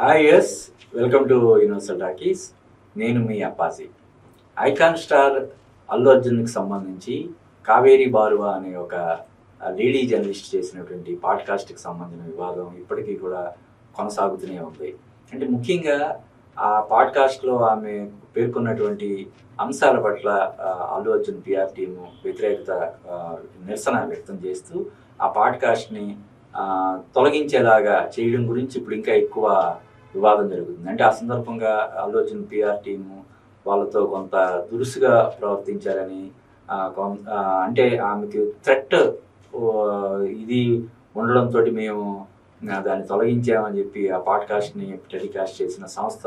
Hi yes welcome to Universal Talkies నేను మీ Appaji. Icon star Allu అర్జున్కి సంబంధించి కావేరి బారువా అనే ఒక లేడీ జర్నలిస్ట్ చేసినటువంటి పాడ్కాస్ట్కి సంబంధించిన వివాదం ఇప్పటికీ కూడా కొనసాగుతూనే ఉంది. అంటే ముఖ్యంగా ఆ పాడ్కాస్ట్లో ఆమె పేర్కొన్నటువంటి అంశాల పట్ల అల్లు అర్జున్ పిఆర్ టీము వ్యతిరేకత నిరసన వ్యక్తం చేస్తూ ఆ పాడ్కాస్ట్ని తొలగించేలాగా చేయడం గురించి ఇప్పుడు ఇంకా ఎక్కువ వివాదం జరుగుతుంది. అంటే ఆ సందర్భంగా అల్లు అర్జున్ పిఆర్ టీము వాళ్ళతో కొంత దురుసుగా ప్రవర్తించారని కొం- అంటే ఆమెకి థ్రెట్ ఇది ఉండడంతో మేము దాన్ని తొలగించామని చెప్పి ఆ పాడ్కాస్ట్ని టెలికాస్ట్ చేసిన సంస్థ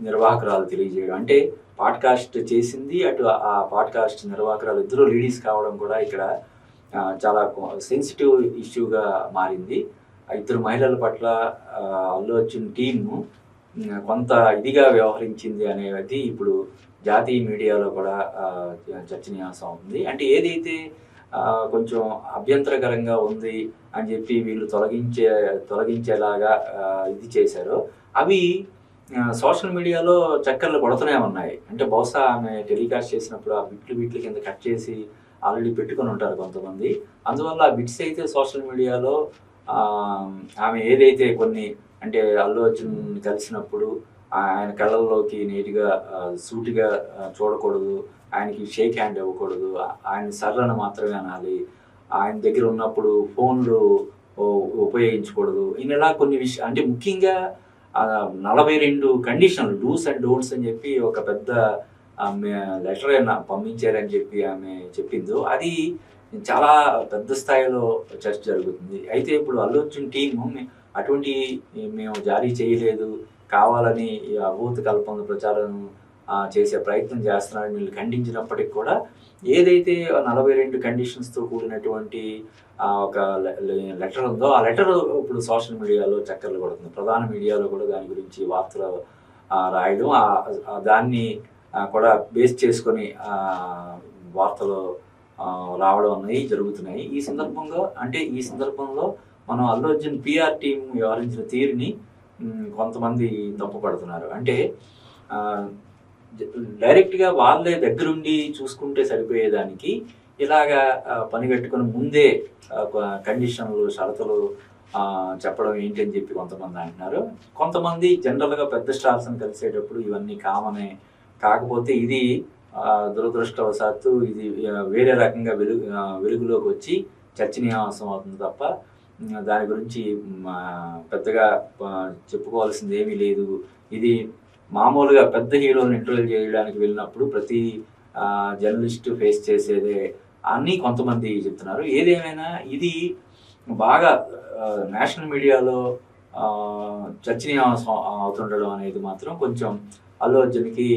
నిర్వాహకురాలు తెలియజేయడం. అంటే పాడ్కాస్ట్ చేసింది అటు ఆ పాడ్కాస్ట్ నిర్వాహకురాలు ఇద్దరు లేడీస్ కావడం కూడా ఇక్కడ చాలా సెన్సిటివ్ ఇష్యూగా మారింది. ఇద్దరు మహిళల పట్ల అల్లు అర్జున్ టీము కొంత ఇదిగా వ్యవహరించింది అనేది ఇప్పుడు జాతీయ మీడియాలో కూడా ఆ, చర్చనీయాంశం అవుతుంది అంటే ఏదైతే కొంచెం అభ్యంతరకరంగా ఉంది అని చెప్పి వీళ్ళు తొలగించే తొలగించేలాగా ఇది చేశారో అవి సోషల్ మీడియాలో చక్కర్లు కొడుతూనే ఉన్నాయి. అంటే బహుశా ఆమె టెలికాస్ట్ చేసినప్పుడు ఆ బిట్లు బిట్లు కింద కట్ చేసి ఆల్రెడీ పెట్టుకొని ఉంటారు కొంతమంది. అందువల్ల ఆ బిట్స్ అయితే సోషల్ మీడియాలో ఆమె ఏదైతే కొన్ని అంటే అల్లు అర్జున్ కలిసినప్పుడు ఆయన కళ్ళల్లోకి నీట్గా సూటిగా చూడకూడదు ఆయనకి షేక్ హ్యాండ్ ఇవ్వకూడదు ఆయన సర్రను మాత్రమే అనాలి ఆయన దగ్గర ఉన్నప్పుడు ఫోన్లు ఉపయోగించకూడదు ఇలా కొన్ని విషయం అంటే ముఖ్యంగా నలభై రెండు కండిషన్లు డూస్ అండ్ డోంట్స్ అని చెప్పి ఒక పెద్ద ఆమె లెటర్ పంపించారని చెప్పి ఆమె చెప్పిందో అది చాలా పెద్ద స్థాయిలో చర్చ జరుగుతుంది. అయితే ఇప్పుడు అల్లొచ్చిన టీము అటువంటి మేము జారీ చేయలేదు. కావాలని అభూత కల్పన ప్రచారం చేసే ప్రయత్నం చేస్తున్నారని వీళ్ళు ఖండించినప్పటికి కూడా ఏదైతే నలభై రెండు కండిషన్స్తో కూడినటువంటి ఒక లెటర్ ఉందో ఆ లెటర్ ఇప్పుడు సోషల్ మీడియాలో చక్కర్లు కొడుతుంది. ప్రధాన మీడియాలో కూడా దాని గురించి వార్తలు రాయడం దాన్ని కూడా బేస్ చేసుకొని వార్తలు రావడం అనేవి జరుగుతున్నాయి. ఈ సందర్భంగా అంటే ఈ సందర్భంలో మనం అల్లు అర్జున్ పిఆర్ టీం వ్యవహరించిన తీరుని కొంతమంది తప్పుపడుతున్నారు. అంటే డైరెక్ట్గా వాళ్ళే దగ్గరుండి చూసుకుంటే సరిపోయేదానికి ఇలాగా పనిగట్టుకుని ముందే కండిషన్లు షరతులు చెప్పడం ఏంటి అని చెప్పి కొంతమంది అంటున్నారు. కొంతమంది జనరల్గా పెద్ద స్టార్స్ని కలిసేటప్పుడు ఇవన్నీ కామనే కాకపోతే ఇది దురదృష్టవశాత్తు ఇది వేరే రకంగా వెలుగు వెలుగులోకి వచ్చి చర్చనీయాంశం అవుతుంది తప్ప దాని గురించి పెద్దగా చెప్పుకోవాల్సింది ఏమీ లేదు. ఇది మామూలుగా పెద్ద హీరోని ఇంటర్వ్యూ చేయడానికి వెళ్ళినప్పుడు ప్రతి జర్నలిస్ట్ ఫేస్ చేసేదే అని కొంతమంది చెప్తున్నారు. ఏదేమైనా ఇది బాగా నేషనల్ మీడియాలో చర్చనీయాంశం అవుతుండడం అనేది మాత్రం కొంచెం అల్లు అర్జున్కి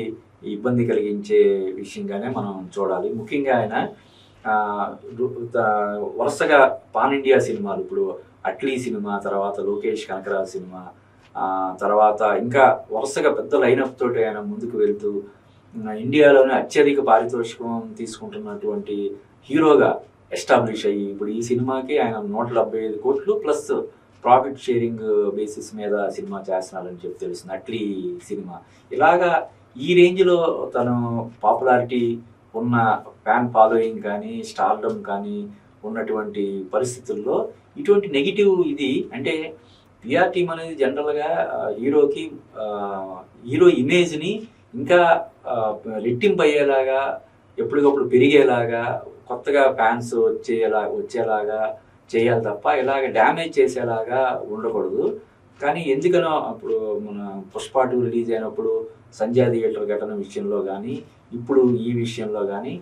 ఇబ్బంది కలిగించే విషయంగానే మనం చూడాలి. ముఖ్యంగా ఆయన వరుసగా పాన్ ఇండియా సినిమాలు ఇప్పుడు అట్లీ సినిమా తర్వాత లోకేష్ కనకరాజ్ సినిమా తర్వాత ఇంకా వరుసగా పెద్ద లైనప్ తోటి ఆయన ముందుకు వెళ్తూ ఇండియాలోనే అత్యధిక పారితోషికం తీసుకుంటున్నటువంటి హీరోగా ఎస్టాబ్లిష్ అయ్యి ఇప్పుడు ఈ సినిమాకి ఆయన నూట డెబ్బై ఐదు కోట్లు ప్లస్ ప్రాఫిట్ షేరింగ్ బేసిస్ మీద సినిమా చేస్తున్నారని చెప్పి తెలుస్తుంది. అట్లీ సినిమా. ఇలాగా ఈ రేంజ్లో తను పాపులారిటీ ఉన్న ఫ్యాన్ ఫాలోయింగ్ కానీ స్టార్డమ్ కానీ ఉన్నటువంటి పరిస్థితుల్లో ఇటువంటి నెగిటివ్ ఇది అంటే పిఆర్ టీమ్ అనేది జనరల్గా హీరోకి హీరో ఇమేజ్ని ఇంకా ఆ, రెట్టింపు అయ్యేలాగా ఎప్పటికప్పుడు పెరిగేలాగా కొత్తగా ఫ్యాన్స్ వచ్చేలా వచ్చేలాగా చేయాలి తప్ప ఇలాగ డ్యామేజ్ చేసేలాగా ఉండకూడదు. కానీ ఎందుకనో అప్పుడు మన పుష్ప టూ రిలీజ్ అయినప్పుడు సంజయ్ థియేటర్ ఘటన విషయంలో కానీ ఇప్పుడు ఈ విషయంలో కానీ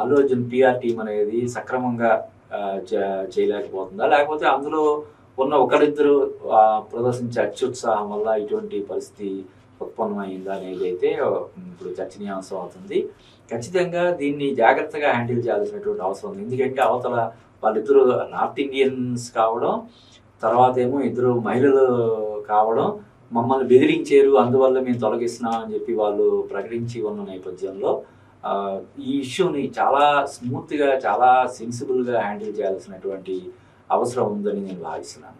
అల్లు అర్జున్ పిఆర్ టీం అనేది సక్రమంగా చే- చేయలేకపోతుందా? లేకపోతే అందులో ఉన్న ఒకరిద్దరు ప్రదర్శించే అత్యుత్సాహం వల్ల ఇటువంటి పరిస్థితి ఉత్పన్నమైందా అనేది అయితే ఇప్పుడు చర్చనీయాంశం అవుతుంది. ఖచ్చితంగా దీన్ని జాగ్రత్తగా హ్యాండిల్ చేయాల్సినటువంటి అవసరం ఉంది. ఎందుకంటే అవతల వాళ్ళిద్దరూ నార్త్ ఇండియన్స్ కావడం తర్వాత ఏమో ఇద్దరు మహిళలు కావడం మమ్మల్ని బెదిరించారు అందువల్ల మేము తొలగిస్తున్నాం అని చెప్పి వాళ్ళు ప్రకటించి ఉన్న నేపథ్యంలో ఈ ఇష్యూని చాలా స్మూత్గా చాలా సెన్సిబుల్గా హ్యాండిల్ చేయాల్సినటువంటి అవసరం ఉందని నేను భావిస్తున్నాను.